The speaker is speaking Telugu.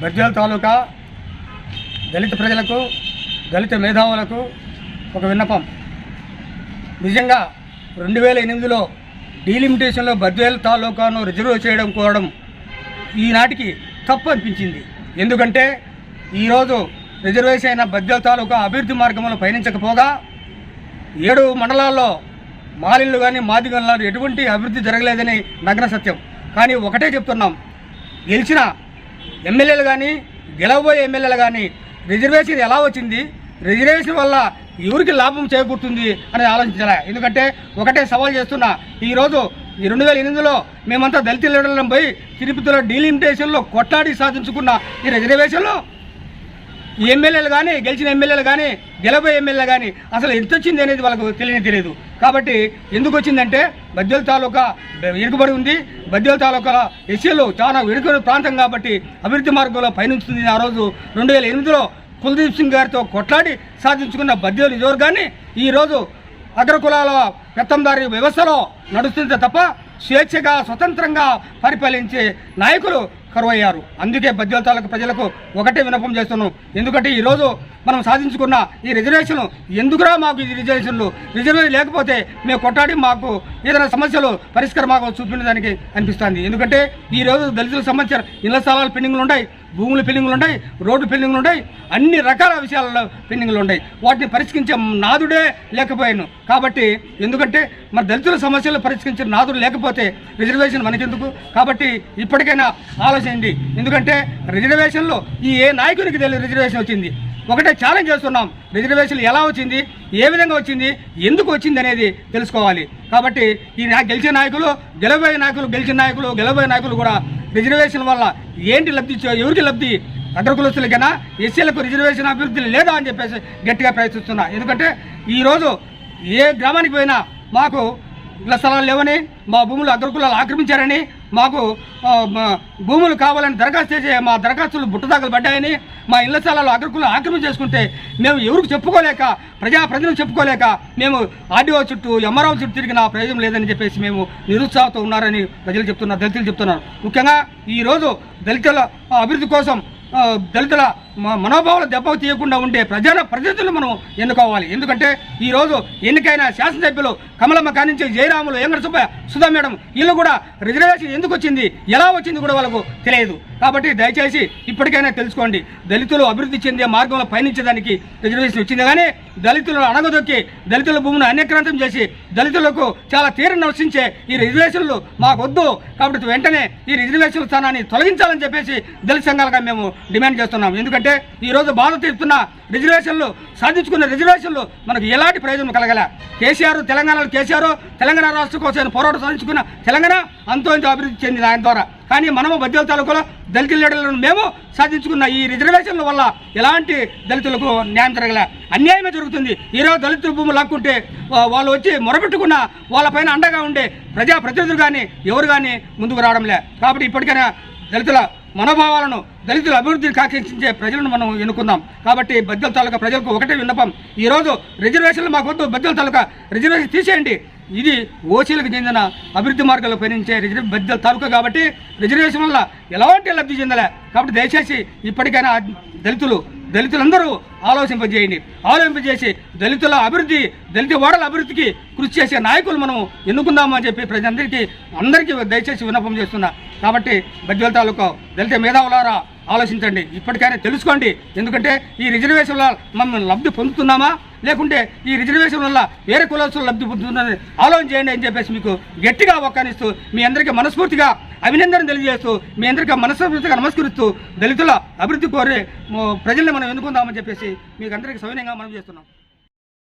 బెడ్జల్ తాలూకా దళిత ప్రజలకు దళిత మేధావులకు ఒక విన్నపం. నిజంగా రెండు వేల ఎనిమిదిలో డీలిమిటేషన్లో బద్వేల్ తాలూకాను రిజర్వ్ చేయడం కోరడం ఈనాటికి తప్పు అనిపించింది. ఎందుకంటే ఈరోజు రిజర్వేషన్ అయిన బద్వేల్ తాలూకా అభివృద్ధి మార్గంలో పయనించకపోగా ఏడు మండలాల్లో మాలిన్లు కానీ మాదిగలు ఎటువంటి అభివృద్ధి జరగలేదని నగ్న సత్యం. కానీ ఒకటే చెప్తున్నాం. గెలిచిన ఎమ్మెల్యేలు కానీ గెలవబోయే ఎమ్మెల్యేలు కానీ రిజర్వేషన్ ఎలా వచ్చింది? రిజర్వేషన్ వల్ల ఎవరికి లాభం చేకూరుతుంది అనేది ఆలోచించాలి? ఎందుకంటే ఒకటే సవాల్ చేస్తున్నా. ఈరోజు ఈ రెండు వేల ఎనిమిదిలో మేమంతా దళిత లీడర్లను పోయి తిరుపతిలో డీలిమిటేషన్లో కొట్లాడి సాధించుకున్న ఈ రిజర్వేషన్లో ఈ ఎమ్మెల్యేలు కానీ గెలిచిన ఎమ్మెల్యేలు కానీ గెలబోయే ఎమ్మెల్యే కానీ అసలు ఎంత వచ్చింది అనేది వాళ్ళకు తెలియని తెలియదు. కాబట్టి ఎందుకు వచ్చిందంటే బద్దెల తాలూకా ఇరుకుబడి ఉంది. బద్దెల తాలూకా ఎస్సీలు చాలా ఇరుకు ప్రాంతం కాబట్టి అభివృద్ధి మార్గంలో పయనిస్తుంది ఆ రోజు రెండు వేల ఎనిమిదిలో కుల్దీప్ సింగ్ గారితో కొట్లాడి సాధించుకున్న బద్వేలు నియోజకవర్గాన్ని ఈరోజు అగ్రకులాల పెత్తందారి వ్యవస్థలో నడుస్తుంది తప్ప స్వేచ్ఛగా స్వతంత్రంగా పరిపాలించే నాయకులు కరువయ్యారు. అందుకే బద్వేల తాలూకు ప్రజలకు ఒకటే వినపం చేస్తున్నాం. ఎందుకంటే ఈరోజు మనం సాధించుకున్న ఈ రిజర్వేషన్ ఎందుకురా మాకు ఈ రిజర్వేషన్లు? రిజర్వేషన్ లేకపోతే మేము కొట్టాడి మాకు ఏదైనా సమస్యలు పరిష్కారం మాకు చూపించడానికి అనిపిస్తుంది. ఎందుకంటే ఈ రోజు దళితులకు సంబంధించిన ఇళ్ళ స్థలాలు పెండింగ్లు ఉన్నాయి. భూములు పెండింగ్లు ఉన్నాయి రోడ్డు పెండింగ్లు ఉన్నాయి అన్ని రకాల విషయాలలో పెండింగ్లు ఉన్నాయి. వాటిని పరిష్కరించే నాదుడే లేకపోయాను. కాబట్టి ఎందుకంటే మరి దళితుల సమస్యలు పరిష్కరించే నాదుడు లేకపోతే రిజర్వేషన్ మనకెందుకు? కాబట్టి ఇప్పటికైనా ఆలోచించండి. ఎందుకంటే రిజర్వేషన్లో ఈ ఏ నాయకునికి తెలియదు రిజర్వేషన్ వచ్చింది. ఒకటే ఛాలెంజ్ చేస్తున్నాం. రిజర్వేషన్ ఎలా వచ్చింది? ఏ విధంగా వచ్చింది? ఎందుకు వచ్చింది అనేది తెలుసుకోవాలి. కాబట్టి ఈ నా గెలిచే నాయకులు గెలవబోయే నాయకులు గెలిచిన నాయకులు గెలవబోయే నాయకులు కూడా రిజర్వేషన్ వల్ల ఏంటి లబ్ధి ఎవరికి లబ్ధి? అగ్రకులస్తులకైనా ఎస్సీలకు రిజర్వేషన్ అభివృద్ధి లేదా అని చెప్పేసి గట్టిగా ప్రయత్నిస్తున్నా. ఎందుకంటే ఈరోజు ఏ గ్రామానికి పోయినా మాకు ఇళ్ళ స్థలాలు లేవని మా భూములు అగ్రకులాలు ఆక్రమించారని మాకు భూములు కావాలని దరఖాస్తు చేసే మా దరఖాస్తులు బుట్టదాకలు పడ్డాయని మా ఇళ్ళ స్థలాలు అగ్రకులు ఆక్రమణ చేసుకుంటే మేము ఎవరికి చెప్పుకోలేక ప్రజాప్రతినిధులు చెప్పుకోలేక మేము ఆర్డీఓ చుట్టూ ఎంఆర్ఓ చుట్టూ తిరిగిన ప్రయోజనం లేదని చెప్పేసి మేము నిరుత్సాహంతో ఉన్నారని ప్రజలు చెప్తున్నారు దళితులు చెప్తున్నారు. ముఖ్యంగా ఈరోజు దళితుల అభివృద్ధి కోసం దళితుల మ- మనోభావాలు దెబ్బ తీయకుండా ఉండే ప్రజల ప్రతినిధులు మనం ఎన్నుకోవాలి. ఎందుకంటే ఈరోజు ఎన్నికైన శాసనసభ్యులు కమలమ్మ కానించి జయరాములు వెంకట సుబ్బయ్య సుధా మేడం వీళ్ళు కూడా రిజర్వేషన్ ఎందుకు వచ్చింది? ఎలా వచ్చింది కూడా వాళ్ళకు తెలియదు. కాబట్టి దయచేసి ఇప్పటికైనా తెలుసుకోండి. దళితులు అభివృద్ధి చెందే మార్గంలో పయనించడానికి రిజర్వేషన్ వచ్చింది. కానీ దళితులను అణగదొక్కి దళితుల భూమిని అన్యక్రాంతం చేసి దళితులకు చాలా తీరం నశించే ఈ రిజర్వేషన్లు మాకు వద్దు కాబట్టి వెంటనే ఈ రిజర్వేషన్ స్థానాన్ని తొలగించాలని చెప్పేసి దళిత సంఘాలుగా మేము డిమాండ్ చేస్తున్నాం. ఎందుకంటే ఈరోజు బాధ తీరుతున్న రిజర్వేషన్లు సాధించుకున్న రిజర్వేషన్లు మనకు ఎలాంటి ప్రయోజనం కలగల? కేసీఆర్ తెలంగాణలో కేసీఆర్ తెలంగాణ రాష్ట్రం కోసం పోరాటం సాధించుకున్న తెలంగాణ అంతో ఇంతో అభివృద్ధి చెందింది ఆయన ద్వారా. కానీ మనము బద్వేల తాలూకాలో దళిత లీడర్లను మేము సాధించుకున్న ఈ రిజర్వేషన్ల వల్ల ఎలాంటి దళితులకు న్యాయం జరగలే. అన్యాయమే జరుగుతుంది. ఈరోజు దళితుల భూములు లాక్కుంటే వాళ్ళు వచ్చి మొరపెట్టుకున్న వాళ్ళపైన అండగా ఉండే ప్రజా ప్రతినిధులు కానీ ఎవరు కానీ ముందుకు రావడంలే. కాబట్టి ఇప్పటికైనా దళితుల మనోభావాలను దళితుల అభివృద్ధిని కాకించే ప్రజలను మనం ఎన్నుకుందాం. కాబట్టి బద్దెల తాలూకా ప్రజలకు ఒకటే విన్నపం. ఈరోజు రిజర్వేషన్లు మాకు వద్దు. బద్దెల తాలూకా రిజర్వేషన్ తీసేయండి. ఇది ఓసీలకు చెందిన అభివృద్ధి మార్గాల్లో పయనించే రిజర్వ్ బద్దెల తాలూకా కాబట్టి రిజర్వేషన్ వల్ల ఎలాంటి లబ్ధి చెందలే. కాబట్టి దయచేసి ఇప్పటికైనా దళితులు దళితులందరూ ఆలోచింపజేయండి. ఆలోచింపజేసి దళితుల అభివృద్ధి దళిత ఓడల అభివృద్ధికి కృషి చేసే నాయకులు మనం ఎన్నుకుందామని చెప్పి ప్రజలందరికీ అందరికీ దయచేసి విన్నపం చేస్తున్నా. కాబట్టి బద్వేల తాలూకా దళిత మేధావులారా ఆలోచించండి. ఇప్పటికైనా తెలుసుకోండి. ఎందుకంటే ఈ రిజర్వేషన్ వల్ల మనం లబ్ధి పొందుతున్నామా? లేకుంటే ఈ రిజర్వేషన్ వల్ల వేరే కులస్తులు లబ్ధి పొందుతుందని ఆలోచన చేయండి అని చెప్పేసి మీకు గట్టిగా ఒక్కనిస్తూ మీ అందరికీ మనస్ఫూర్తిగా అభినందన తెలియజేస్తూ మీ అందరికీ మనస్ఫూర్తిగా నమస్కరిస్తూ దళితుల అభివృద్ధి కోరే ప్రజల్ని మనం ఎన్నుకుందామని చెప్పేసి మీకు అందరికీ సౌన్యంగా మనం చేస్తున్నాం.